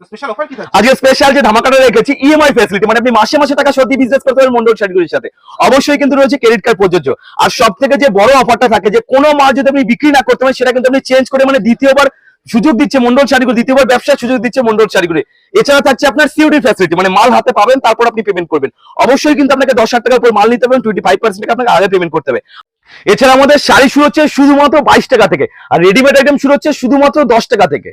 আজকে স্পেশাল যে ধামাকাটা রেখেছি ইএমআই ফ্যাসিলিটি মানে আপনি মাসে মাসে টাকা সত্যি বিজনেস করতে পারেন মন্ডল শাড়িগুলির সাথে। অবশ্যই কিন্তু রয়েছে ক্রেডিট কার্ড প্রযোজ্য। আর সব থেকে যে বড় অফারটা থাকে, যে কোনো মাল যদি আপনি বিক্রি না করতে পারেন, সেটা কিন্তু আপনি চেঞ্জ করে মানে দ্বিতীয়বার সুযোগ দিচ্ছে মন্ডল শাড়িগুলো, দ্বিতীয়বার ব্যবসার সুযোগ দিচ্ছে মন্ডল শাড়িগুলি। এছাড়া থাকছে আপনার সিউডি ফ্যাসিলিটি মানে মাল হাতে পাবেন, তারপর আপনি পেমেন্ট করবেন। অবশ্যই কিন্তু আপনাকে দশ হাজার টাকার উপর মাল নিতে হবে টোয়েন্টি ফাইভ পার্সেন্ট আপনাকে আগে পেমেন্ট করতে হবে। এছাড়া আমাদের শাড়ি শুরু হচ্ছে শুধুমাত্র বাইশ টাকা থেকে। আর রেডিমেড আইটেম শুরু হচ্ছে শুধুমাত্র দশ টাকা থেকে।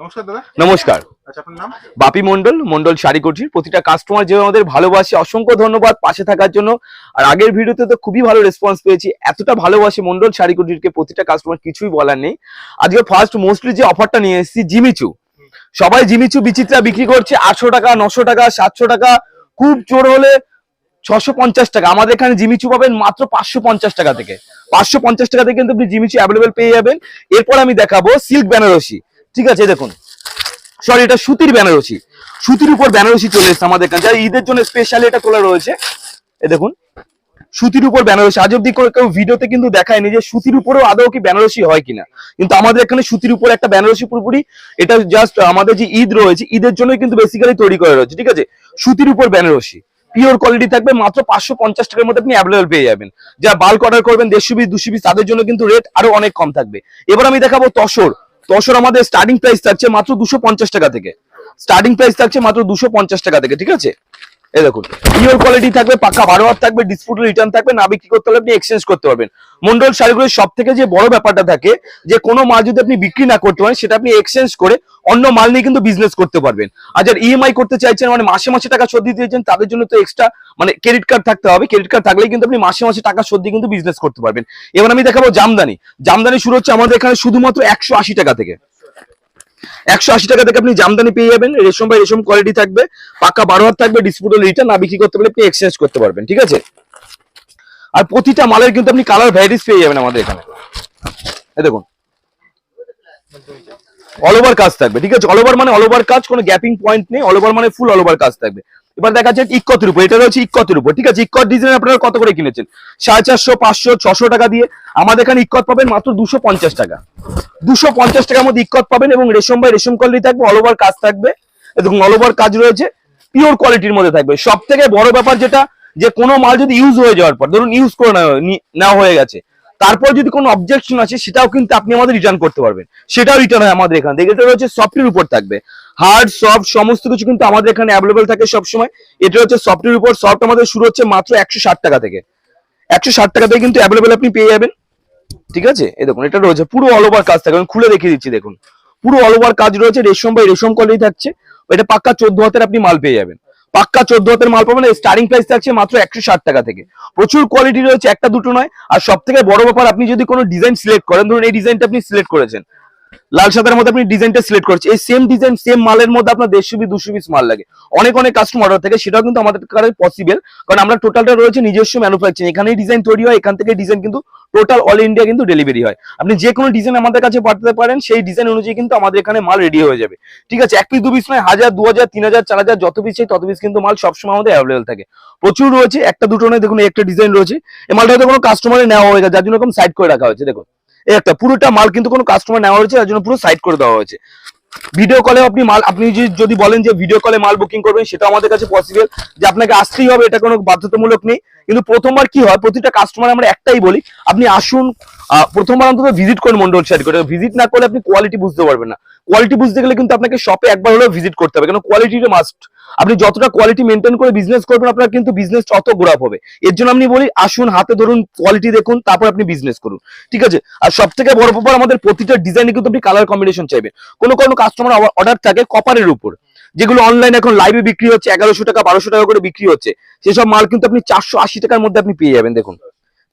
নমস্কার দাদা। নমস্কার। আচ্ছা আপনার নাম? বাপি মন্ডল মন্ডল শাড়ি কুটির প্রতিটা কাস্টমার যে আমাদের ভালোবাসে অসংখ্য ধন্যবাদ পাশে থাকার জন্য। আর আগের ভিডিওতে তো খুবই ভালো রেসপন্স পেয়েছি। এতটা ভালোবাসে মন্ডল শাড়ি কুটিরকে প্রতিটা কাস্টমার কিছুই বলার নেই। আজকে ফার্স্ট মোস্টলি যে অফারটা নিয়ে এসেছি জিমিচু। সবাই জিমিচু বিচিত্রা বিক্রি করছে আটশো টাকা নশো টাকা সাতশো টাকা। খুব জোর হলে ছশো পঞ্চাশ টাকা। আমাদের এখানে জিমিচু পাবেন মাত্র পাঁচশো পঞ্চাশ টাকা থেকে। পাঁচশো পঞ্চাশ টাকা থেকে কিন্তু আপনি জিমিচু অ্যাভেলেবেল পেয়ে যাবেন। এরপর আমি দেখাবো সিল্ক বেনারসি। ঠিক আছে দেখুন। সরি এটা সুতির বেনারসি। সুতির উপর বেনারসি চলে এসেছে আমাদের কাছে আর ঈদের জন্য স্পেশালি এটা তোলা রয়েছে এ দেখুন। সুতির উপর বেনারসি। আজ অব্দি কেউ ভিডিওতে কিন্তু দেখায়নি যে সুতির উপরেও আদৌ কি বেনারসি হয় কিনা। কিন্তু আমাদের এখানে সুতির উপর একটা বেনারসি পুরোপুরি, এটা জাস্ট আমাদের যে ঈদ রয়েছে, ঈদের জন্য কিন্তু বেসিক্যালি তৈরি করা রয়েছে, ঠিক আছে? সুতির উপর বেনারসি। পিওর কোয়ালিটি থাকবে, মাত্র পাঁচশো পঞ্চাশ টাকার মধ্যে আপনি অ্যাভেলেবল পেয়ে যাবেন। যা বাল্ক অর্ডার করবেন, দেড়শো পিস দুশো পিস তাদের জন্য কিন্তু রেট আরও অনেক কম থাকবে। এবার আমি দেখাবো তসর। তসর আমাদের স্টার্টিং প্রাইস থাকছে মাত্র দুশো টাকা থেকে। স্টার্টিং প্রাইস থাকছে মাত্র দুশো টাকা থেকে, ঠিক আছে? এই দেখুন পিওর কোয়ালিটি থাকবে পাক্কা বারো হাত থাকবে ডিসপুট রিটার্ন থাকবে, না বিক্রি করতে হলে আপনি এক্সচেঞ্জ করতে পারবেন। মন্ডল শাড়িগুলোর সব থেকে যে বড় ব্যাপারটা থাকে, যে কোনো মাল যদি আপনি বিক্রি না করতে পারেন, সেটা আপনি এক্সচেঞ্জ করে অন্য মাল নিয়ে কিন্তু বিজনেস করতে পারবেন। আর ইএমআই করতে চাইছেন মানে মাসে মাসে টাকা দিতে চাইছেন, তাদের জন্য তো এক্সট্রা মানে ক্রেডিট কার্ড থাকতে হবে। ক্রেডিট কার্ড থাকলেই কিন্তু আপনি মাসে মাসে টাকা দিয়ে কিন্তু বিজনেস করতে পারবেন। এবার আমি দেখাবো জামদানি। জামদানি শুরু হচ্ছে আমাদের এখানে শুধুমাত্র একশো আশি টাকা থেকে। একশো আশি টাকা থেকে আপনি জামদানি পেয়ে যাবেন, রেশম বা রেশম কোয়ালিটি থাকবে, পাকা বারো হাত থাকবে ডিসপুটাল রিটার্ন না বিক্রি করতে পারলে আপনি এক্সচেঞ্জ করতে পারবেন, ঠিক আছে? আর প্রতিটা মালের কিন্তু আপনি কালার ভ্যারাইটিস পেয়ে যাবেন আমাদের এখানে। দেখুন অল ওভার কাজ থাকবে, ঠিক আছে? অল ওভার মানে অল ওভার কাজ কোনো গ্যাপিং পয়েন্ট নেই অল ওভার মানে ফুল অল ওভার কাজ থাকবে। এবার দেখা যাচ্ছে ইক্কতের উপর এটা রয়েছে ইক্কতের উপর ঠিক আছে? ইক্কত ডিজাইন আপনারা কত করে কিনেছেন? সাড়ে চারশো, পাঁচশো, ছশো টাকা দিয়ে। আমাদের এখানে ইকত পাবেন মাত্র দুশো পঞ্চাশ টাকা। দুশো পঞ্চাশ টাকার মধ্যে ইকত পাবেন এবং রেশম বাই রেশম কোয়ালিটি থাকবে অল ওভার কাজ থাকবে দেখুন অল ওভার কাজ রয়েছে পিওর কোয়ালিটির মধ্যে থাকবে। সব থেকে বড় ব্যাপার যেটা, যে কোনো মাল যদি ইউজ হয়ে যাওয়ার পর, ধরুন ইউজ করে নেওয়া হয়ে গেছে তারপর যদি কোনো অবজেকশন আছে সেটাও কিন্তু আপনি আমাদের রিটার্ন করতে পারবেন। সেটাও রিটার্ন হয় আমাদের এখানে দেখে এটা রয়েছে সফটের উপর থাকবে। হার্ড সফট সমস্ত কিছু কিন্তু আমাদের এখানে অ্যাভেলেবেল থাকে সবসময়। এটা হচ্ছে সফটের উপর। সফট আমাদের শুরু হচ্ছে মাত্র একশো ষাট টাকা থেকে। একশো ষাট টাকা থেকে কিন্তু অ্যাভেলেবেল আপনি পেয়ে যাবেন। ঠিক আছে? এই দেখুন, এটা রয়েছে পুরো অল ওভার কাজ থাকবে। আমি খুলে দেখিয়ে দিচ্ছি, দেখুন। পুরো অল ওভার কাজ রয়েছে। রেশম বাই রেশম কলেই থাকছে। এটা পাক্কা চোদ্দ হাতের আপনি মাল পেয়ে যাবেন। পাক্কা চোদ্দ হাতের মাল পাবেন। স্টার্টিং প্রাইস থাকছে মাত্র একশো ষাট টাকা থেকে। প্রচুর কোয়ালিটি রয়েছে একটা দুটো নয়। আর সব থেকে বড় ব্যাপার, আপনি যদি কোনো ডিজাইন সিলেক্ট করেন, ধরুন এই ডিজাইনটা আপনি সিলেক্ট করেছেন। লাল সাদার মধ্যে আপনি ডিজাইনটা সিলেক্ট করেছেন। এই সেম ডিজাইন সেম মালের মধ্যে আপনার দেড়শো পিস, দুশো পিস মাল লাগে। অনেক অনেক কাস্টমার অর্ডার থাকে, সেটাও কিন্তু আমাদের কাছে পসিবল কারণ আমরা টোটালটা রয়েছে নিজস্ব ম্যানুফ্যাকচারিং এখানেই ডিজাইন তৈরি হয়, এখান থেকে ডিজাইন কিন্তু টোটাল অল ইন্ডিয়া কিন্তু ডেলিভারি হয়। আপনি যে কোনো ডিজাইন আমাদের কাছে পাঠাতে পারেন, সেই ডিজাইন অনুযায়ী কিন্তু আমাদের এখানে মাল রেডি হয়ে যাবে। ঠিক আছে, এক পিস, দু পিস নয়, হাজার, দু হাজার, তিন হাজার, চার হাজার, যত পিস চাই তত পিস কিন্তু মাল সবসময় আমাদের অ্যাভেলেবল থাকে। প্রচুর রয়েছে, একটা দুটো নয়, দেখুন, একটা ডিজাইন রয়েছে। এই মালটা হয়তো কোনো কাস্টমারে নেওয়া হয়ে গেছে যার জন্য এরকম সাইড করে রাখা হয়েছে, দেখুন। একটা পুরোটা মাল কিন্তু কোনো কাস্টমার নেওয়া হয়েছে, তার জন্য পুরো সাইড করে দেওয়া হয়েছে। ভিডিও কলে আপনি মাল, আপনি যদি- বলেন যে ভিডিও কলে মাল বুকিং করবেন, সেটা আমাদের কাছে পসিবল যে আপনাকে আসতেই হবে, এটা কোনো বাধ্যতামূলক নেই। কিন্তু প্রথমবার কি হয়, প্রতিটা কাস্টমার আমরা একটাই বলি, আপনি আসুন প্রথমবার অন্তত ভিজিট করুন মন্ডল সাইড করে। ভিজিট না করলে আপনি কোয়ালিটি বুঝতে পারবেন না। কোয়ালিটি বুঝতে গেলে কিন্তু আপনাকে শপে একবার হলেও ভিজিট করতে হবে। কারণ কোয়ালিটিটা মাস্ট আপনি যতটা কোয়ালিটি মেনটেন করে বিজনেস করবেন, আপনার কিন্তু বিজনেস তত গ্রোপ হবে। এর জন্য আমি বলি, আসুন হাতে ধরুন কোয়ালিটি দেখুন, তারপর আপনি বিজনেস করুন। ঠিক আছে? আর সব থেকে বড় ব্যাপার, আমাদের প্রতিটা ডিজাইনে কিন্তু আপনি কালার কম্বিনেশন চাইবেন। কোনো কোনো কাস্টমার অর্ডার থাকে কপারের উপর। যেগুলো অনলাইন এখন লাইভে বিক্রি হচ্ছে, এগারোশো টাকা, বারোশো টাকা করে বিক্রি হচ্ছে, সেসব মাল কিন্তু আপনি চারশো আশি টাকার মধ্যে আপনি পেয়ে যাবেন, দেখুন।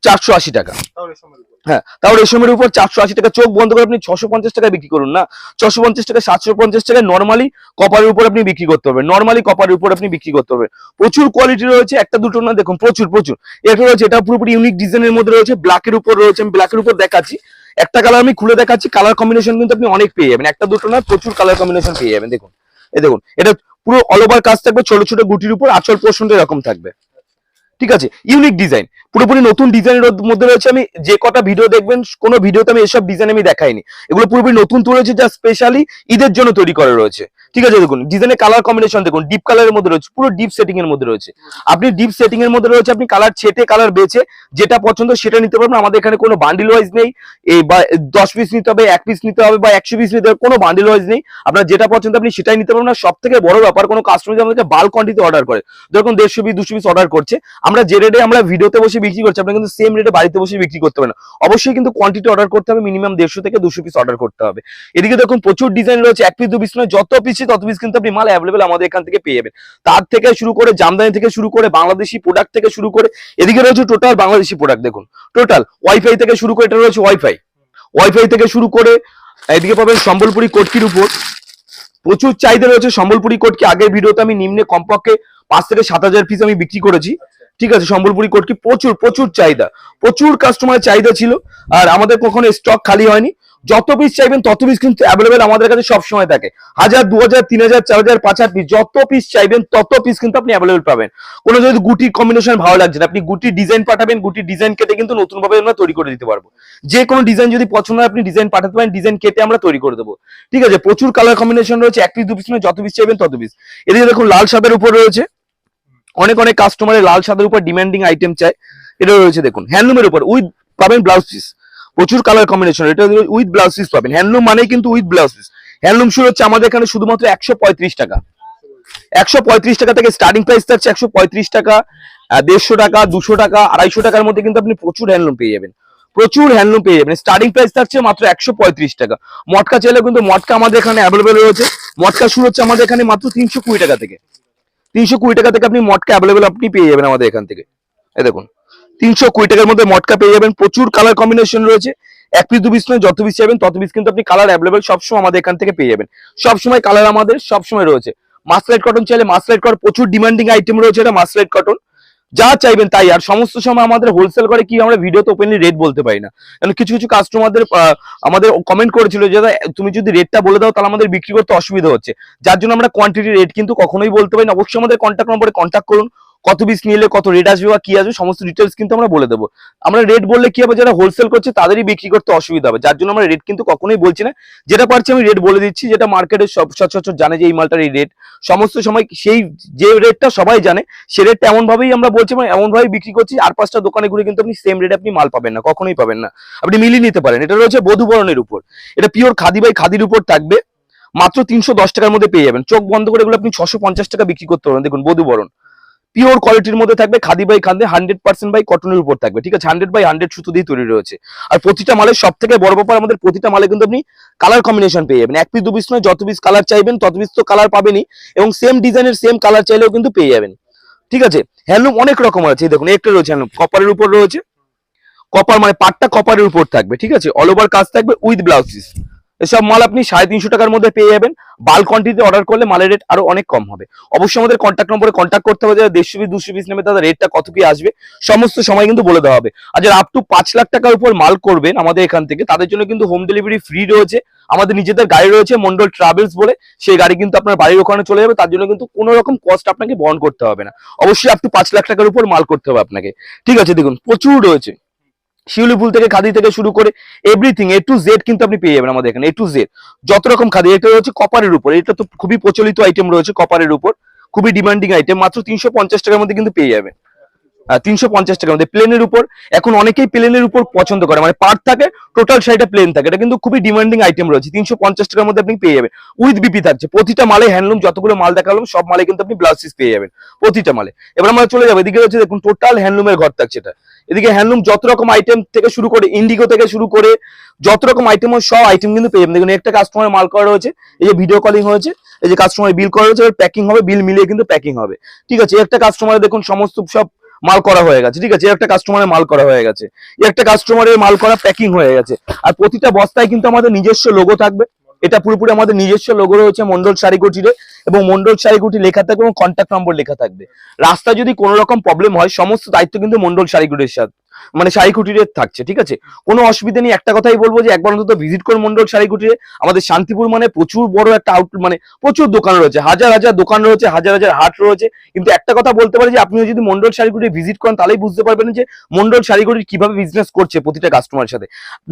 চারশো আশি টাকা। হ্যাঁ তাও রেশমের উপর চারশো আশি টাকা চোখ বন্ধ করে আপনি ছশো পঞ্চাশ টাকায় বিক্রি করুন না? ছশো পঞ্চাশ টাকা সাতশো পঞ্চাশ টাকায় নর্মালি কপারের উপর আপনি বিক্রি করতে হবে নর্মালি কপারের উপর আপনি বিক্রি করতে হবে প্রচুর কোয়ালিটি রয়েছে একটা দুটো না দেখুন প্রচুর প্রচুর। এটা রয়েছে এটা পুরোপুরি ইউনিক ডিজাইনের মধ্যে রয়েছে ব্ল্যাকের উপর রয়েছে আমি ব্ল্যাকের উপর দেখাচ্ছি। একটা কালার আমি খুলে দেখাচ্ছি কালার কম্বিনেশন কিন্তু আপনি অনেক পেয়ে যাবেন। একটা দুটো না প্রচুর কালার কম্বিনেশন পেয়ে যাবেন দেখুন। এই দেখুন এটা পুরো অল ওভার কাজ থাকবে ছোট ছোট গুটির উপর আচল পোর্শনটা এরকম থাকবে। ঠিক আছে? ইউনিক ডিজাইন পুরোপুরি নতুন ডিজাইনের মধ্যে রয়েছে আমি যে কটা ভিডিও দেখবেন, কোনো ভিডিওতে আমি এসব ডিজাইন আমি দেখাইনি। এগুলো পুরোপুরি নতুন তৈরি হয়েছে যা স্পেশালি ঈদের জন্য তৈরি করা রয়েছে। ঠিক আছে, দেখুন ডিজাইনের কালার কম্বিনেশন দেখুন ডিপ কালারের মধ্যে রয়েছে, পুরো ডিপ সেটিং এর মধ্যে রয়েছে। আপনি ডিপ সেটিং এর মধ্যে রয়েছে, আপনি কালার ছেটে কালার বেছে, যেটা পছন্দ সেটা নিতে পারবেন। আমাদের এখানে কোনো বান্ডিল ওয়াইজ নেই, এই বা দশ পিস নিতে হবে, এক পিস নিতে হবে, বা একশো পিস নিতে হবে, কোনো বান্ডিল ওয়াইজ নেই। আপনার যেটা পছন্দ আপনি সেটাই নিতে পারবেন। না সব থেকে বড় ব্যাপার, কোনো কাস্টমার আমাদেরকে বাল্ক কোয়ান্টিটি অর্ডার করে। যখন দেড়শো পিস দুশো পিস অর্ডার করছে, আমরা যে রেটে আমরা ভিডিওতে বসে বিক্রি করছি আপনি কিন্তু সেম রেটে বাড়িতে বসে বিক্রি করতে পারেন অবশ্যই কিন্তু কোয়ান্টিটি অর্ডার করতে হবে মিনিমাম দেড়শো থেকে দুশো পিস অর্ডার করতে হবে। এদিকে দেখুন, প্রচুর ডিজাইন রয়েছে, এক পিস দু পিস নয়, যত পিস তত পিস কিন্তু আপনি মাল অ্যাভেলেবেল আমাদের এখান থেকে পেয়ে যাবেন। তার থেকে শুরু করে জামদানি থেকে শুরু করে বাংলাদেশি প্রোডাক্ট থেকে শুরু করে, এদিকে রয়েছে টোটাল বাংলাদেশি প্রোডাক্ট দেখুন। টোটাল ওয়াইফাই থেকে শুরু করে, এটা রয়েছে ওয়াইফাই ওয়াইফাই থেকে শুরু করে, এদিকে পাবেন সম্বলপুরি কোটকির উপর। প্রচুর চাহিদা রয়েছে সম্বলপুরি কোটকি আগের ভিডিওতে আমি নিম্নে কমপক্ষে পাঁচ থেকে সাত হাজার পিস আমি বিক্রি করেছি। ঠিক আছে, সম্বলপুরি কোটকি প্রচুর প্রচুর চাহিদা। প্রচুর কাস্টমারের চাহিদা ছিল। আর আমাদের কখনো স্টক খালি হয়নি। যত পিস চাইবেন, তত পিস কিন্তু অ্যাভেলেবেল আমাদের কাছে সব সময় থাকে। হাজার দু হাজার তিন হাজার চার হাজার পাঁচ হাজার পিস যত পিস চাইবেন, তত পিস কিন্তু আপনি অ্যাভেলেবেল পাবেন। কোনো যদি গুটির কম্বিনেশন ভালো লাগছে না, আপনি গুটির ডিজাইন পাঠাবেন গুটির ডিজাইন কেটে কিন্তু নতুন ভাবে আমরা তৈরি করে দিতে পারব। যে কোনো ডিজাইন যদি পছন্দ হয়, আপনি ডিজাইন পাঠাতে পারেন ডিজাইন কেটে আমরা তৈরি করে দেবো। ঠিক আছে? প্রচুর কালার কম্বিনেশন রয়েছে, এক পিস দু পিস যত পিস চাইবেন, তত পিস এদিকে দেখুন, লাল সাদের উপর রয়েছে। অনেক অনেক কাস্টমারের লাল সাদের উপর ডিমান্ডিং আইটেম চাই এটা রয়েছে, দেখুন হ্যান্ডলুমের উপর। উইথ পাবেন ব্লাউজ পিস প্রচুর কালার কম্বিনেশন এটা উইথ ব্লাউজ পিস পাবেন। হ্যান্ডলুম মানেই কিন্তু উইথ ব্লাউজ পিস হ্যান্ডলুম শুরু হচ্ছে আমাদের এখানে শুধুমাত্র একশো পঁয়ত্রিশ টাকা। একশো পঁয়ত্রিশ টাকা থেকে স্টার্টিং প্রাইস থাকছে একশো পঁয়ত্রিশ টাকা দেড়শো টাকা, দুশো টাকা, আড়াইশো টাকার মধ্যে কিন্তু আপনি প্রচুর হ্যান্ডলুম পেয়ে যাবেন। প্রচুর হ্যান্ডলুম পেয়ে যাবেন। স্টার্টিং প্রাইস থাকছে মাত্র একশো পঁয়ত্রিশ টাকা। মটকা চাইলে কিন্তু মটকা আমাদের এখানে অ্যাভেলেবেল রয়েছে। মটকা শুরু হচ্ছে আমাদের এখানে মাত্র তিনশো কুড়ি টাকা থেকে। তিনশো কুড়ি টাকা থেকে আপনি মটকা অ্যাভেলেবেল আপনি পেয়ে যাবেন আমাদের এখান থেকে। এই দেখুন। তিনশো কুড়ি টাকার মধ্যে মটকা পেয়ে যাবেন। প্রচুর কালার কম্বিনেশন রয়েছে। এক পিস দু পিস নয়, যত পিস চাইবেন তত পিস কিন্তু আপনি কালার অ্যাভেলেবেল সবসময় আমাদের এখান থেকে পেয়ে যাবেন। সবসময় কালার আমাদের সবসময় রয়েছে। মাসলাইট কটন চাইলে মাসলাইট কটন প্রচুর ডিমান্ডিং আইটেম রয়েছে এটা মাসলাইট কটন যা চাইবেন তাই, আর সমস্ত সময় আমাদের হোলসেল করে কি আমরা ভিডিওতে ওপেনলি রেট বলতে পারি না। কারণ কিছু কিছু কাস্টমারদের আমাদের কমেন্ট করেছিল যে তুমি যদি রেটটা বলে দাও, তাহলে আমাদের বিক্রি করতে অসুবিধা হচ্ছে। যার জন্য আমরা কোয়ান্টিটি রেট কিন্তু কখনোই বলতে পারি না। অবশ্যই আমাদের কন্ট্যাক্ট নম্বরে কন্ট্যাক্ট করুন। কত পিস নিলে কত রেট আসবে বা কি আসবে, সমস্ত ডিটেলস কিন্তু আমরা বলে দেবো। আমরা রেট বললে কি হবে? যারা হোলসেল করছে, তাদেরই বিক্রি করতে অসুবিধা হবে। যার জন্য আমরা রেট কিন্তু কখনোই বলছি না। যেটা পারছি আমি রেট বলে দিচ্ছি, যেটা মার্কেটে সব সচরাচর জানে যে এই মালটার এই রেট সমস্ত সময় সেই যে রেটটা সবাই জানে, সে রেটটা এমন ভাবেই আমরা বলছি মানে এমন ভাবেই বিক্রি করছি, আর পাঁচটা দোকানে ঘুরে কিন্তু আপনি সেম রেটে আপনি মাল পাবেন না, কখনোই পাবেন না। আপনি মিলিয়ে নিতে পারেন। এটা রয়েছে বধুবরণের উপর। এটা পিওর খাদি বাই খাদির উপর থাকবে। মাত্র তিনশো দশ টাকার মধ্যে পেয়ে যাবেন। চোখ বন্ধ করে এগুলো আপনি ছশো টাকা বিক্রি করতে পারবেন। দেখুন, বধুবরণ। পিওর কোয়ালিটির মধ্যে থাকবে, খাদি বাই খান্দে হান্ড্রেড পার্সেন্ট বাই কটনের উপর থাকবে, ঠিক আছে? হান্ড্রেড বাই হান্ড্রেড সুতো দিয়ে তৈরি রয়েছে। আর প্রতিটা মালের সব থেকে বড় ব্যাপার আমাদের প্রতিটা মালে কিন্তু আপনি কালার কম্বিনেশন পেয়ে যাবেন। এক পিস দু পিস নয়, যত পিস কালার চাইবেন, তত পিস তো কালার পাবেনই এবং সেম ডিজাইনের সেম কালার চাইলেও কিন্তু পেয়ে যাবেন। ঠিক আছে? হ্যান্ডলুম অনেক রকম আছে দেখুন, একটা রয়েছে হ্যান্ডলুম কপারের উপর রয়েছে। কপার মানে পাটটা কপারের উপর থাকবে, ঠিক আছে? অল ওভার কাজ থাকবে উইথ ব্লাউজ পিস এসব মাল আপনি সাড়ে তিনশো টাকার মধ্যে পেয়ে যাবেন। বাল্ক কোয়ান্টিটিতে অর্ডার করলে মালের রেট আরও অনেক কম হবে। অবশ্যই আমাদের কন্ট্যাক্ট নম্বরে কন্ট্যাক্ট করতে হবে, যারা দেড়শো পিস, দুশো পিস নেবে তাদের রেটটা কত কি আসবে, সমস্ত সময় কিন্তু বলে দেওয়া হবে। আর যারা আপ টু পাঁচ লাখ টাকার উপর মাল করবেন আমাদের এখান থেকে, তাদের জন্য কিন্তু হোম ডেলিভারি ফ্রি রয়েছে। আমাদের নিজেদের গাড়ি রয়েছে মন্ডল ট্রাভেলস বলে, সেই গাড়ি কিন্তু আপনার বাড়ির ওখানে চলে যাবে, তার জন্য কিন্তু কোনো রকম কস্ট আপনাকে বহন করতে হবে না। অবশ্যই আপ টু পাঁচ লাখ টাকার উপর মাল করতে হবে আপনাকে। ঠিক আছে, দেখুন, প্রচুর রয়েছে। শিউলি ফুল থেকে, খাদি থেকে শুরু করে এভরিথিং এ টু জেড কিন্তু আপনি পেয়ে যাবেন আমাদের এখানে এ টু জেড যত রকম খাদি, এটা রয়েছে কপারের উপর, এটা তো খুবই প্রচলিত আইটেম রয়েছে কপারের উপর, খুবই ডিমান্ডিং আইটেম মাত্র তিনশো পঞ্চাশ টাকার মধ্যে কিন্তু পেয়ে যাবেন। তিনশো পঞ্চাশ টাকার মধ্যে প্লেনের উপর। এখন অনেকেই প্লেনের উপর পছন্দ করে মানে পার্ট থাকে টোটাল শাড়িটা প্লেন থাকে। এটা কিন্তু খুবই ডিমান্ডিং আইটেম রয়েছে। তিনশো পঞ্চাশ টাকার মধ্যে আপনি পেয়ে যাবেন। উইথ বিপি থাকছে। প্রতিটা মালে হ্যান্ডলুম যতগুলো মাল দেখালাম, সব মালে কিন্তু আপনি ব্লাউজ পেয়ে যাবেন। প্রতিটা মালে। এবার আমরা চলে যাব। এদিকে রয়েছে দেখুন টোটাল হ্যান্ডলুমের ঘর থাকছে এটা। এদিকে হ্যান্ডলুম যত রকম আইটেম থেকে শুরু করে ইন্ডিগো থেকে শুরু করে, যত রকম আইটেম সব আইটেম কিন্তু পেয়ে যাবেন। দেখুন একটা কাস্টমার মাল করা রয়েছে। এই যে ভিডিও কলিং হয়েছে, এই যে কাস্টমার বিল করা রয়েছে প্যাকিং হবে বিল মিলিয়ে কিন্তু প্যাকিং হবে। ঠিক আছে একটা কাস্টমার দেখুন, সমস্ত সব মাল করা হয়ে গেছে, ঠিক আছে? একটা কাস্টমারের মাল করা হয়ে গেছে। একটা কাস্টমারের মাল করা প্যাকিং হয়ে গেছে। আর প্রতিটা বস্তায় কিন্তু আমাদের নিজস্ব লোগো থাকবে। এটা পুরোপুরি আমাদের নিজস্ব লোগো রয়েছে মন্ডল শাড়িকুটিরে এবং মন্ডল শাড়িকুটি লেখা থাকবে এবং কন্ট্যাক্ট নম্বর লেখা থাকবে। রাস্তা যদি কোনো রকম প্রবলেম হয়, সমস্ত দায়িত্ব কিন্তু মন্ডল শাড়িকুটির সাথে। মানে শাড়ি কুটিরের থাকছে, ঠিক আছে? কোনো অসুবিধা নেই, একটা কথাই বলব যে একবার অন্তত ভিজিট করুন মন্ডল শাড়ি কুটিরে আমাদের শান্তিপুর মানে প্রচুর বড় একটা আউট মানে প্রচুর দোকান রয়েছে, হাজার হাজার দোকান রয়েছে, হাজার হাজার হাট রয়েছে। কিন্তু একটা কথা বলতে পারি যে, আপনিও যদি মন্ডল শাড়ি কুটিরে ভিজিট করেন, তাহলেই বুঝতে পারবেন যে মন্ডল শাড়ি কুটির কীভাবে বিজনেস করছে প্রতিটা কাস্টমারের সাথে।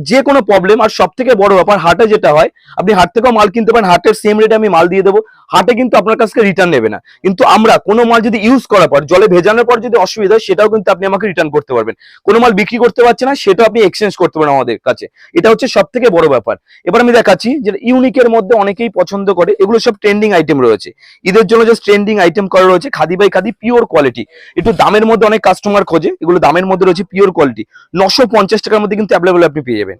যে কোনো প্রবলেম আর সব থেকে বড় ব্যাপার, হাটে যেটা হয়, আপনি হাট থেকেও মাল কিনতে পারেন, হাটের সেম রেটে আমি মাল দিয়ে দেবো, হাটে কিন্তু আপনার কাছ থেকে রিটার্ন নেবে না। কিন্তু আমরা কোনো মাল যদি ইউজ করার পর, জলে ভেজানোর পর যদি অসুবিধা হয়, সেটাও কিন্তু আপনি আমাকে রিটার্ন করতে পারবেন। কোনো মাল বিক্রি করতে পারছে না, সেটা আপনি এক্সচেঞ্জ করতে পারেন আমাদের কাছে। এটা হচ্ছে সব থেকে বড় ব্যাপার। এবার আমি দেখাচ্ছি যে ইউনিকের মধ্যে অনেকেই পছন্দ করে, এগুলো সব ট্রেন্ডিং আইটেম রয়েছে। ঈদের জন্য জাস্ট ট্রেন্ডিং আইটেম করা রয়েছে khadi by khadi pure quality একটু দামের মধ্যে অনেক কাস্টমার খোঁজে, এগুলো দামের মধ্যে রয়েছে পিওর কোয়ালিটি নশো টাকার মধ্যে কিন্তু অ্যাভেলেবল আপনি পেয়ে যাবেন।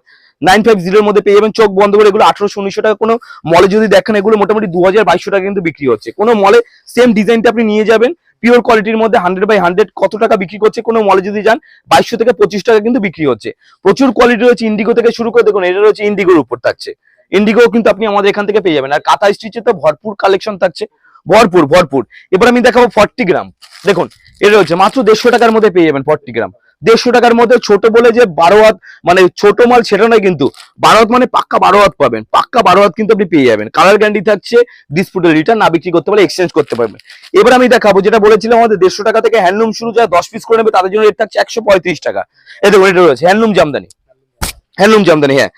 নাইন ফাইভ জিরোর মধ্যে পেয়ে যাবেন, চোখ বন্ধ করে এগুলো আঠারোশো, উনিশশো টাকা। কোনো মলে যদি দেখেন, এগুলো মোটামুটি দু হাজার বাইশশো টাকা কিন্তু বিক্রি হচ্ছে। কোনো মলে সেম ডিজাইনটা আপনি নিয়ে যাবেন পিওর কোয়ালিটির মধ্যে হান্ড্রেড বাই হান্ড্রেড কত টাকা বিক্রি করছে, কোনো মলে যদি যান, বাইশশো থেকে পঁচিশ টাকা কিন্তু বিক্রি হচ্ছে। প্রচুর কোয়ালিটি রয়েছে ইন্ডিগো থেকে শুরু করে, দেখুন, এটা রয়েছে ইন্ডিগোর উপর থাকছে। ইন্ডিগো কিন্তু আপনি আমাদের এখান থেকে পেয়ে যাবেন। আর কাঁথা স্টিচে তো ভরপুর কালেকশন থাকছে। ভরপুর ভরপুর। এবার আমি দেখাবো ফর্টি গ্রাম দেখুন, এটা রয়েছে, মাত্র দেড়শো টাকার মধ্যে পেয়ে যাবেন ফর্টি গ্রাম দেড়শো টাকার মধ্যে ছোট বলে যে বারো হাত মানে ছোট মাল সেটা নয় কিন্তু, বারো হাত মানে পাক্কা বারো হাত পাবেন। পাক্কা বারো হাত কিন্তু আপনি পেয়ে যাবেন। কালার গ্যারান্টি থাকছে ডিসপুটের রিটার্ন না বিক্রি করতে পারলে এক্সচেঞ্জ করতে পারবেন। এবার আমি দেখাবো, যেটা বলেছিলাম আমাদের দেড়শো টাকা থেকে হ্যান্ডলুম শুরু, যারা দশ পিস করে নেবে, তাদের জন্য রেট থাকছে একশো পঁয়ত্রিশ টাকা। দেখুন, এটা রয়েছে হ্যান্ডলুম জামদানি। হ্যান্ডলুম জামদানি হ্যাঁ।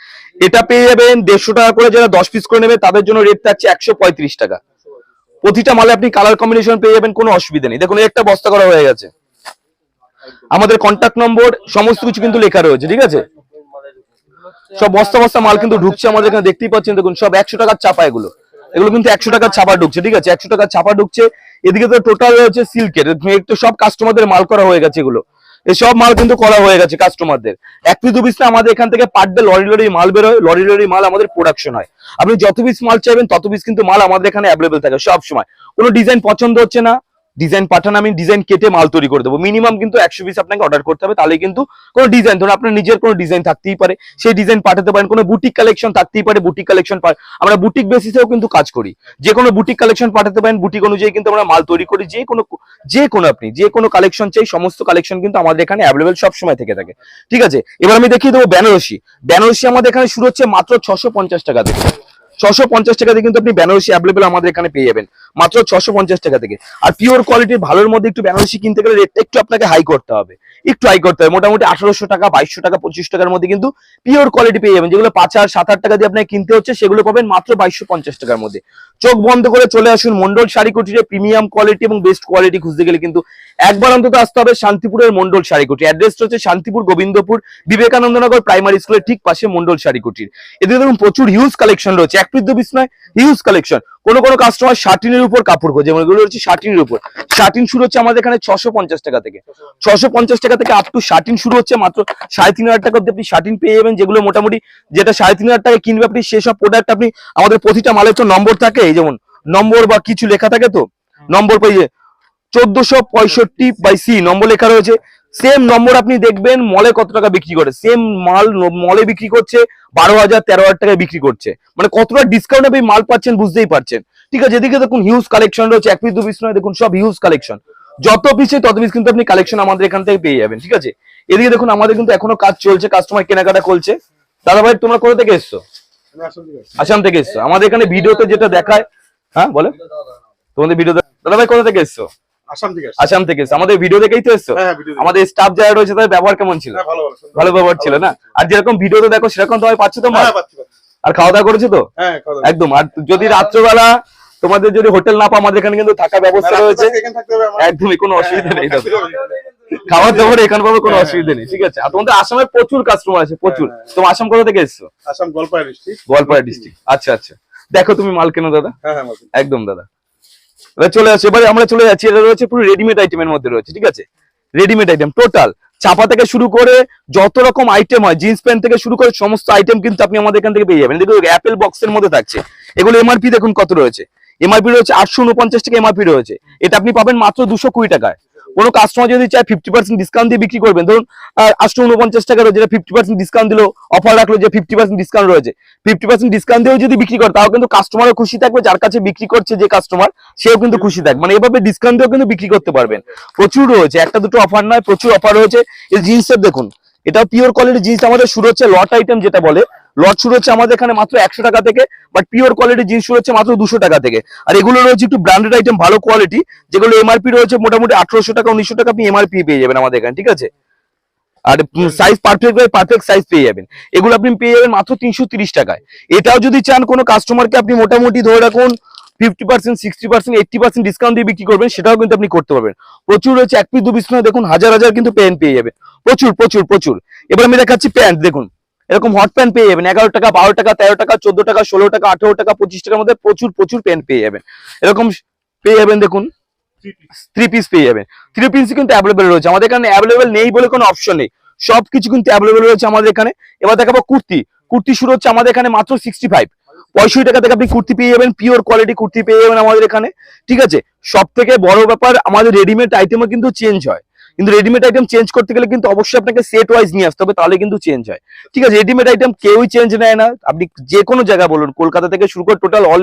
এটা পেয়ে যাবেন দেড়শো টাকা করে যারা দশ পিস করে নেবে, তাদের জন্য রেট থাকছে একশো পঁয়ত্রিশ টাকা। প্রতিটা মালে আপনি কালার কম্বিনেশন পেয়ে যাবেন, কোনো অসুবিধা নেই। দেখুন একটা বস্তা করা হয়ে গেছে। আমাদের কন্ট্যাক্ট নম্বর সমস্ত কিছু কিন্তু লেখা রয়েছে, ঠিক আছে? সব বস্তা বস্তা মাল কিন্তু ঢুকছে আমাদের এখানে, দেখতেই পাচ্ছেন, দেখুন, সব একশো টাকার চাপা এগুলো। এগুলো কিন্তু একশো টাকার ছাপা ঢুকছে, ঠিক আছে? একশো টাকার ছাপা ঢুকছে। এদিকে তো টোটাল রয়েছে সিল্কের একটু সব কাস্টমারদের মাল করা হয়ে গেছে এগুলো। সব মাল কিন্তু করা হয়ে গেছে কাস্টমারদের এক পিস, দু পিস না আমাদের এখান থেকে ডে লরি লরি মাল বেরোয় লরি লরি মাল আমাদের প্রোডাকশন হয়। আপনি যত পিস মাল চাইবেন, তত পিস কিন্তু মাল আমাদের এখানে অ্যাভেলেবেল থাকে সব সময় কোনো ডিজাইন পছন্দ হচ্ছে না ডিজাইন পাঠান, আমি ডিজাইন কেটে মাল তৈরি করে দেবো। মিনিমাম কিন্তু একশো পিস আপনাকে অর্ডার করতে হবে, তাহলে কিন্তু কোনো ডিজাইন ধরুন আপনার নিজের কোনো ডিজাইন থাকতেই পারে। সেই ডিজাইন পাঠাতে পারেন, কোনো বুটিক কালেকশন থাকতেই পারে বুটিক কালেকশন আমরা বুটিক বেসিসেও কিন্তু কাজ করি। যে কোনো বুটিক কালেকশন পাঠাতে পারেন বুটিক অনুযায়ী কিন্তু আমরা মাল তৈরি করি, যে কোনো যে কোনো আপনি, যে কোনো কালেকশন চাই, সমস্ত কালেকশন কিন্তু আমাদের এখানে অ্যাভেলেবেল সব সময় থেকে থাকে। ঠিক আছে? এবার আমি দেখিয়ে দেবো বেনারসি বেনারসি আমাদের এখানে শুরু হচ্ছে মাত্র ছশো টাকা থেকে। ছশো পঞ্চাশ টাকা থেকে কিন্তু আপনি বেনারসি অ্যাভেলেবেল আমাদের এখানে পেয়ে যাবেন। মাত্র ছশো পঞ্চাশ টাকা থেকে। আর পিওর কোয়ালিটির ভালোর মধ্যে একটু বেনারসি কিনতে গেলে রেটটা একটু আপনাকে হাই করতে হবে। একটু হাই করতে হবে। মোটামুটি আঠারোশো টাকা, বাইশশো টাকা পঁচিশ টাকার মধ্যে কিন্তু পিওর কোয়ালিটি পেয়ে যাবেন। যেগুলো পাঁচ হাজার, সাত হাজার টাকা দিয়ে আপনাকে কিনতে হচ্ছে, সেগুলো পাবেন মাত্র বাইশশো পঞ্চাশ টাকার মধ্যে। চোখ বন্ধ করে চলে আসুন মন্ডল শাড়ি কুটিরে প্রিমিয়াম কোয়ালিটি এবং বেস্ট কোয়ালিটি খুঁজতে গেলে কিন্তু একবার অন্তত আসতে হবে শান্তিপুরের মন্ডল শাড়ি কুটি অ্যাড্রেসটা হচ্ছে শান্তিপুর গোবিন্দপুর, বিবেকানন্দনগর প্রাইমারি স্কুলের ঠিক পাশে মন্ডল শাড়ি কুটির। এদিকে দেখুন প্রচুর হিউজ কালেকশন রয়েছে। এক দু হিউজ কালেকশন কোনো কোনো কাস্টমার শার্টিনের উপর কাপড় খোঁজে যেমন এগুলো হচ্ছে শার্টিনের উপর। শার্টিন শুরু হচ্ছে আমাদের এখানে ছশো পঞ্চাশ টাকা থেকে। ছশো পঞ্চাশ টাকা থেকে আপ টু শার্টিন শুরু হচ্ছে মাত্র সাড়ে তিন হাজার টাকা অব্দি আপনি শার্টিন পেয়ে যাবেন যেগুলো মোটামুটি যেটা সাড়ে তিন হাজার টাকা কিনবে আপনি সেসব প্রোডাক্ট আপনি আমাদের প্রতিটা মালের তো নম্বর থাকে এই যেমন নম্বর বা কিছু লেখা থাকে তো? নম্বর পেয়ে চোদ্দশো পঁয়ষট্টি বাই সি নম্বর লেখা রয়েছে। সেম নম্বর আপনি দেখবেন মলে কত টাকা বিক্রি করে। সেম মাল মলে বিক্রি করছে, বারো হাজার, তেরো হাজার টাকায় বিক্রি করছে। মানে কতটা ডিসকাউন্ট আপনি মাল পাচ্ছেন বুঝতেই পারছেন। ঠিক আছে, এদিকে দেখুন হিউজ কালেকশন রয়েছে, এক পিস দু পিস নয়, দেখুন সব হিউজ কালেকশন যত পিসে তত পিস কিন্তু আপনি কালেকশন আমাদের এখান থেকে পেয়ে যাবেন, ঠিক আছে? এদিকে দেখুন, আমাদের কিন্তু এখনও কাজ চলছে কাস্টমার কেনাকাটা করছে। দাদা ভাই তোমরা কোথা থেকে এসছো। আসাম থেকে এসছো। আমাদের এখানে ভিডিওতে যেটা দেখায় হ্যাঁ বলে। তোমাদের ভিডিও দাদা ভাই কোথা থেকে এসছো? আসাম থেকে আমাদের ভিডিও দেখেই তো এসছো? হ্যাঁ হ্যাঁ। আমাদের স্টাফ যারা রয়েছে তাদের ব্যবহার কেমন ছিল? হ্যাঁ ভালো ব্যবহার ছিল না? আর যেরকম ভিডিওতে দেখো সেরকম তোমায় পাচ্ছ তো। আর খাওয়া দাওয়া করেছ তো। একদম। আর যদি রাত্রবেলা তোমাদের যদি হোটেল না পাও আমাদের এখানে কিন্তু থাকার ব্যবস্থা রয়েছে। একদমই কোনো অসুবিধা নেই খাওয়ার দাওয়ার এখানে পাবে কোনো অসুবিধা নেই ঠিক আছে? আর তোমাদের আসামে প্রচুর কাস্টমার আছে প্রচুর। তোমার আসাম কোথা থেকে এসছো? আসাম গোয়ালপাড়া ডিস্ট্রিক্ট গোয়ালপাড়া ডিস্ট্রিক্ট আচ্ছা আচ্ছা। দেখো তুমি মাল কেনো দাদা? হ্যাঁ হ্যাঁ একদম দাদা। এবার চলে আসছে এবারে আমরা চলে যাচ্ছি, এটা রয়েছে পুরো রেডিমেড আইটেমের মধ্যে রয়েছে, ঠিক আছে? রেডিমেড আইটেম টোটাল চাপা থেকে শুরু করে যত রকম আইটেম হয় জিন্স প্যান্ট থেকে শুরু করে সমস্ত আইটেম কিন্তু আপনি আমাদের এখান থেকে পেয়ে যাবেন। দেখুন অ্যাপেল বক্সের মধ্যে থাকছে। এগুলো এমআরপি দেখুন কত রয়েছে। এমআরপি রয়েছে আটশো উনপঞ্চাশ টাকা এমআরপি রয়েছে। এটা আপনি পাবেন মাত্র দুশো কুড়ি টাকায়। কোনো কাস্টমার যদি চায় ফিফটি পার্সেন্ট ডিসকাউন্ট দিয়ে বিক্রি করবেন, ধরুন আটশো উনপঞ্চাশ টাকা রয়েছে ফিফটি পার্সেন্ট ডিসকাউন্ট দিলো অফার রাখল যে ফিফটি পার্সেন্ট ডিসকাউন্ট রয়েছে ফিফটি পার্সেন্ট ডিসকাউন্ট দিয়েও যদি বিক্রি করে, তাও কিন্তু কাস্টমারও খুশি থাকবে, যার কাছে বিক্রি করছে যে কাস্টমার সেও কিন্তু খুশি থাকবে মানে এভাবে ডিসকাউন্ট দিয়েও কিন্তু বিক্রি করতে পারবেন। প্রচুর রয়েছে, একটা দুটো অফার নয়, প্রচুর অফার রয়েছে। এই জিন্সের দেখুন এটা পিওর কোয়ালিটির জিন্স, আমাদের শুরু হচ্ছে লট আইটেম যেটা বলে লট শুরু হচ্ছে আমাদের এখানে মাত্র একশো টাকা থেকে বাট পিওর কোয়ালিটির জিন্স শুরু হচ্ছে মাত্র দুশো টাকা থেকে। আর এগুলো রয়েছে একটু ব্র্যান্ডেড আইটেম ভালো কোয়ালিটি যেগুলো এমআরপি রয়েছে মোটামুটি আঠারোশো টাকা, উনিশশো টাকা আপনি এমআরপি পেয়ে যাবেন আমাদের এখানে, ঠিক আছে? আর size perfect by perfect size পেয়ে যাবেন। এগুলো আপনি পেয়ে যাবেন মাত্র তিনশো তিরিশ টাকায়। এটাও যদি চান কোনো কাস্টমারকে আপনি মোটামুটি ধরে রাখুন fifty percent sixty percent eighty percent discount দিয়ে বিক্রি করবেন, সেটাও কিন্তু আপনি করতে পারবেন। প্রচুর রয়েছে এক পিস দু পিস দেখুন হাজার হাজার কিন্তু প্যান্ট পেয়ে যাবে। প্রচুর প্রচুর প্রচুর। এবার আমি দেখাচ্ছি প্যান্ট দেখুন। এরকম হট প্যান্ট পেয়ে যাবেন। এগারো টাকা, বারো টাকা, তেরো টাকা, চোদ্দ টাকা, ষোলো টাকা, আঠেরো টাকা, পঁচিশ টাকার মধ্যে প্রচুর প্রচুর প্যান্ট পেয়ে যাবেন। এরকম পেয়ে যাবেন দেখুন থ্রি পিস পেয়ে যাবেন। থ্রি পিস কিন্তু অ্যাভেলেবেল রয়েছে। আমাদের এখানে অ্যাভেলেবেল নেই বলে কোনো অপশন নেই। সবকিছু কিন্তু অ্যাভেলেবেল রয়েছে আমাদের এখানে। এবার দেখাবো কুর্তি। কুর্তি শুরু হচ্ছে আমাদের এখানে মাত্র সিক্সটি ফাইভ পঁয়ষট্টি টাকা থেকে আপনি কুর্তি পেয়ে যাবেন। পিওর কোয়ালিটি কুর্তি পেয়ে যাবেন আমাদের এখানে। ঠিক আছে? সব থেকে বড় ব্যাপার, আমাদের রেডিমেড আইটেমও কিন্তু চেঞ্জ হয়। কিন্তু রেডিমেড আইটেম চেঞ্জ করতে গেলে কিন্তু অবশ্যই আপনাকে সেট ওয়াইজ নিয়ে আসতে হবে তাহলে কিন্তু চেঞ্জ হয়। ঠিক আছে রেডিমেড আইটেম কেউই চেঞ্জ নেয় না। আপনি যে কোনো জায়গা বলুন, কলকাতা থেকে শুরু করে টোটাল অল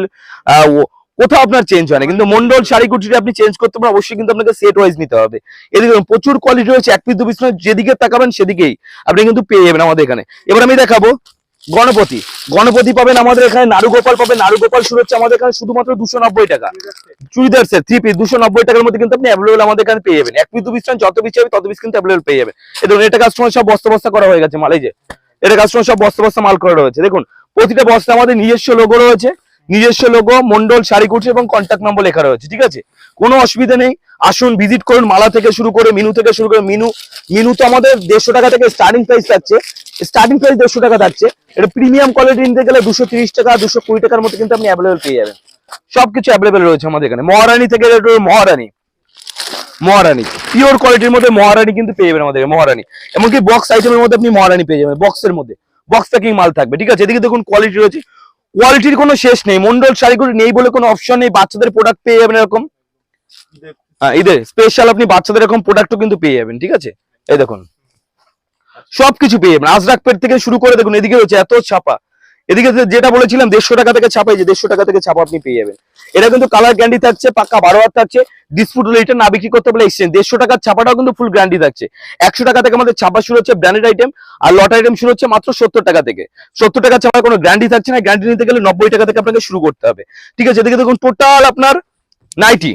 কোথাও আপনার চেঞ্জ হয় না। কিন্তু মন্ডল শাড়ি কুটিটা আপনি চেঞ্জ করতে পারেন, অবশ্যই কিন্তু আপনাকে সেট ওয়াইজ নিতে হবে। এদিকে প্রচুর কোয়ালিটি রয়েছে, এক পিস দু পিস যেদিকে তাকাবেন সেদিকেই আপনি কিন্তু পেয়ে যাবেন আমাদের এখানে। এবার আমি দেখাবো গণপতি। গণপতি পাবেন আমাদের এখানে, নারুগোপাল পাবেন। নারুগোপাল শুরু হচ্ছে আমাদের এখানে শুধুমাত্র দুশো নব্বই টাকা। চুড়িদার সেট থ্রি পিস দুশো নব্বই টাকার মধ্যে কিন্তু আপনি অ্যাভেলেবল আমাদের এখানে পেয়ে যাবেন। এক পিস দু পিস যত পিস চাই তত পিস কিন্তু অ্যাভেলেবল পেয়ে যাবেন। দেখুন, এটা কাস্টমার সব বস্তা বস্তা করা হয়ে গেছে মাল যে। এটা কাস্টমার সব বস্তা বস্তা মাল করা রয়েছে। দেখুন, প্রতিটা বস্তা আমাদের নিজস্ব লোগো রয়েছে। নিজস্ব লোগো মন্ডল, শাড়ি কুঠি এবং কন্ট্যাক্ট নম্বর লেখা রয়েছে, ঠিক আছে? কোনো অসুবিধা নেই। আসুন ভিজিট করুন, মালা থেকে শুরু করে মিনু থেকে শুরু করে মিনু মিনু তো আমাদের দেড়শো টাকা থেকে স্টার্টিং প্রাইস থাকছে স্টার্টিং প্রাইস দেড়শো টাকা থাকছে এটা প্রিমিয়াম কোয়ালিটি নিতে গেলে দুশো তিরিশ টাকা, দুশো কুড়ি টাকার মধ্যে কিন্তু আপনি অ্যাভেলেবল পেয়ে যাবেন। সবকিছু অ্যাভেলেবেল রয়েছে আমাদের এখানে। মহারানী থেকে মহারানী। মহারানী। পিওর কোয়ালিটির মধ্যে মহারানী কিন্তু পেয়ে যাবেন আমাদের মহারানী। এমনকি বক্স আইটেমের মধ্যে আপনি মহারানী পেয়ে যাবেন বক্সের মধ্যে। বক্স প্যাকিং মাল থাকবে, ঠিক আছে? এদিকে দেখুন কোয়ালিটি রয়েছে। কোয়ালিটির কোনো শেষ নেই। মন্ডল শাড়িগুলি নেই বলে কোনো অপশন নেই। বাচ্চাদের প্রোডাক্ট পেয়ে যাবেন এরকম। হ্যাঁ ঈদের স্পেশাল আপনি বাচ্চাদের এরকম প্রোডাক্টও কিন্তু পেয়ে যাবেন, ঠিক আছে? এই দেখুন। সবকিছু পেয়ে যাবেন। আজরাক পেট থেকে শুরু করে দেখুন, এদিকে রয়েছে এত ছাপা। এদিকে যেটা বলেছিলাম, দেড়শো টাকা থেকে ছাপাই যে দেড়শো টাকা থেকে ছাপা আপনি পেয়ে যাবেন। এটা কিন্তু কালার গ্যান্ডি থাকছে, পাক্কা বারো হাত থাকছে। ডিসপুট হলে এটা না বিক্রি করতে পারলে এক্সচেঞ্জ দেড়শো টাকার ছাপাটাও কিন্তু ফুল গ্যান্ডি থাকছে। একশো টাকা থেকে আমাদের ছাপা শুরু হচ্ছে ব্র্যান্ডেড আইটেম আর লট আইটেম শুরু হচ্ছে মাত্র সত্তর টাকা থেকে। সত্তর টাকা ছাপার কোনো গ্যান্ডি থাকছে না। গ্যান্ডি নিতে গেলে নব্বই টাকা থেকে আপনাকে শুরু করতে হবে। ঠিক আছে, এদিকে দেখুন টোটাল আপনার নাইটি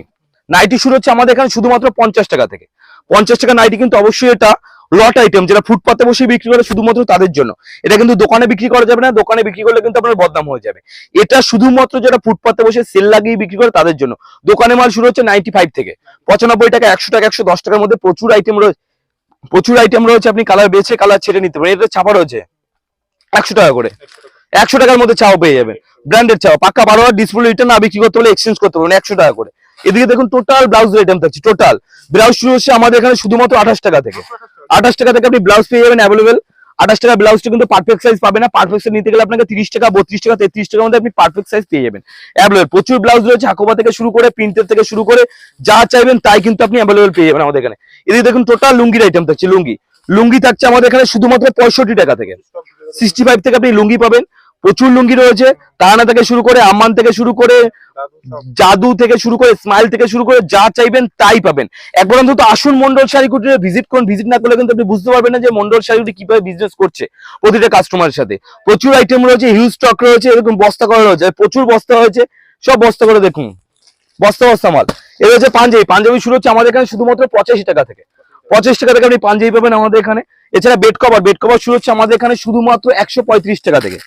নাইটি শুরু হচ্ছে আমাদের এখানে শুধুমাত্র পঞ্চাশ টাকা থেকে। পঞ্চাশ টাকা নাইটি কিন্তু অবশ্যই এটা লট আইটেম যেটা ফুটপাতে বসে বিক্রি করে শুধুমাত্র তাদের জন্য। এটা কিন্তু দোকানে বিক্রি করা যাবে না, দোকানে বিক্রি করলে কিন্তু আপনার বদনাম হয়ে যাবে। এটা শুধুমাত্র যেটা ফুটপাতে বসে সেল লাগিয়ে বিক্রি করে তাদের জন্য। দোকানে মাল শুরু হচ্ছে নাইনটি ফাইভ থেকে। পঁচানব্বই টাকা, একশো টাকা, একশো দশ টাকার মধ্যে প্রচুর আইটেম রয়েছে প্রচুর আইটেম রয়েছে, আপনি কালার বেছে কালার ছেড়ে নিতে পারেন। এটা ছাপা রয়েছে একশো টাকা করে। একশো টাকার মধ্যে চাও পেয়ে যাবেন। ব্র্যান্ডেড চাও পাক্কা বারো ডিসপ্লে রিটার্ন না বিক্রি করতে হলে এক্সচেঞ্জ করতে পারবেন। একশো টাকা করে। এদিকে দেখুন টোটাল ব্লাউজ আইটেম থাকছে টোটাল ব্লাউজ শুরু হচ্ছে আমাদের এখানে শুধুমাত্র আঠাশ টাকা থেকে। আঠাশ টাকা থেকে আপনি ব্লাউজ পেয়ে যাবেন অ্যাভেলেবেল আঠাশ টাকা ব্লাউজটা কিন্তু পারফেক্ট সাইজ পাবে না। পারফেক্ট সাইজ নিতে গেলে আপনাকে তিরিশ টাকা, বত্রিশ টাকা, তেত্রিশ টাকার মধ্যে আপনি পারফেক্ট সাইজ পেয়ে যাবেন। অ্যাভেলেবেল প্রচুর ব্লাউজ রয়েছে হাকোবা থেকে শুরু করে প্রিন্টের থেকে শুরু করে, যা চাইবেন তাই কিন্তু আপনি অ্যাভেলেবেল পেয়ে যাবেন আমাদের এখানে। এদিকে দেখুন টোটাল লুঙ্গির আইটেম থাকছে, লুঙ্গি। লুঙ্গি থাকছে আমাদের এখানে শুধুমাত্র পঁয়ষট্টি টাকা থেকে। সিক্সটি ফাইভ থেকে আপনি লুঙ্গি পাবেন। প্রচুর লুঙ্গি রয়েছে তারানা থেকে শুরু করে আম্মান থেকে শুরু করে জাদু থেকে শুরু করে স্মাইল থেকে শুরু করে যা চাইবেন তাই পাবেন। একবার অন্তত আসুন মন্ডল শাড়ি কুটিরে ভিজিট করুন ভিজিট না করলে কিন্তু আপনি বুঝতে পারবেন না যে মন্ডল শাড়ি কীভাবে বিজনেস করছে প্রতিটা কাস্টমারের সাথে। প্রচুর আইটেম রয়েছে হিউজ স্টক রয়েছে এরকম বস্তা করা রয়েছে প্রচুর বস্তা হয়েছে সব বস্তা করে দেখুন বস্তা বস্তা মাল। এর হচ্ছে পাঞ্জাবি পাঞ্জাবি শুরু হচ্ছে আমাদের এখানে শুধুমাত্র পঁচাশি টাকা থেকে। পঁচাশি টাকা থেকে আপনি পাঞ্জাবি পাবেন আমাদের এখানে। এছাড়া বেড কভার বেড কভার শুরু হচ্ছে আমাদের এখানে শুধুমাত্র একশো পঁয়ত্রিশ টাকা থেকে।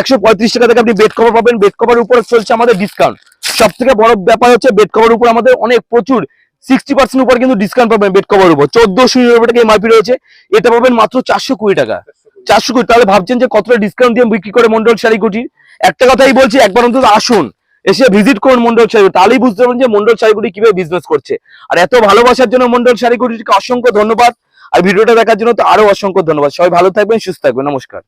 একশো পঁয়ত্রিশ টাকা থেকে আপনি বেড কভার পাবেন। বেড কভার উপরে চলছে আমাদের ডিসকাউন্ট সব থেকে বড় ব্যাপার হচ্ছে বেড কভার উপর আমাদের অনেক প্রচুর সিক্সটি পার্সেন্ট উপর কিন্তু ডিসকাউন্ট পাবেন বেড কভার উপর। চোদ্দশো নিরানব্বই টাকা এমআরপি রয়েছে। এটা পাবেন মাত্র চারশো কুড়ি টাকা। চারশো কুড়ি, তাহলে ভাবছেন যে কতটা ডিসকাউন্ট দিয়ে বিক্রি করে মন্ডল শাড়ি কুটির একটা কথাই বলছি, একবার অন্তত আসুন। এসে ভিজিট করুন মন্ডল শাড়ি। তাহলেই বুঝতে পারবেন যে মন্ডল শাড়িগুলি কীভাবে বিজনেস করছে। আর এত ভালোবাসার জন্য মন্ডল শাড়িগুলিকে অসংখ্য ধন্যবাদ। আর ভিডিওটা দেখার জন্য তো আরও অসংখ্য ধন্যবাদ। সবাই ভালো থাকবেন, সুস্থ থাকবেন। নমস্কার।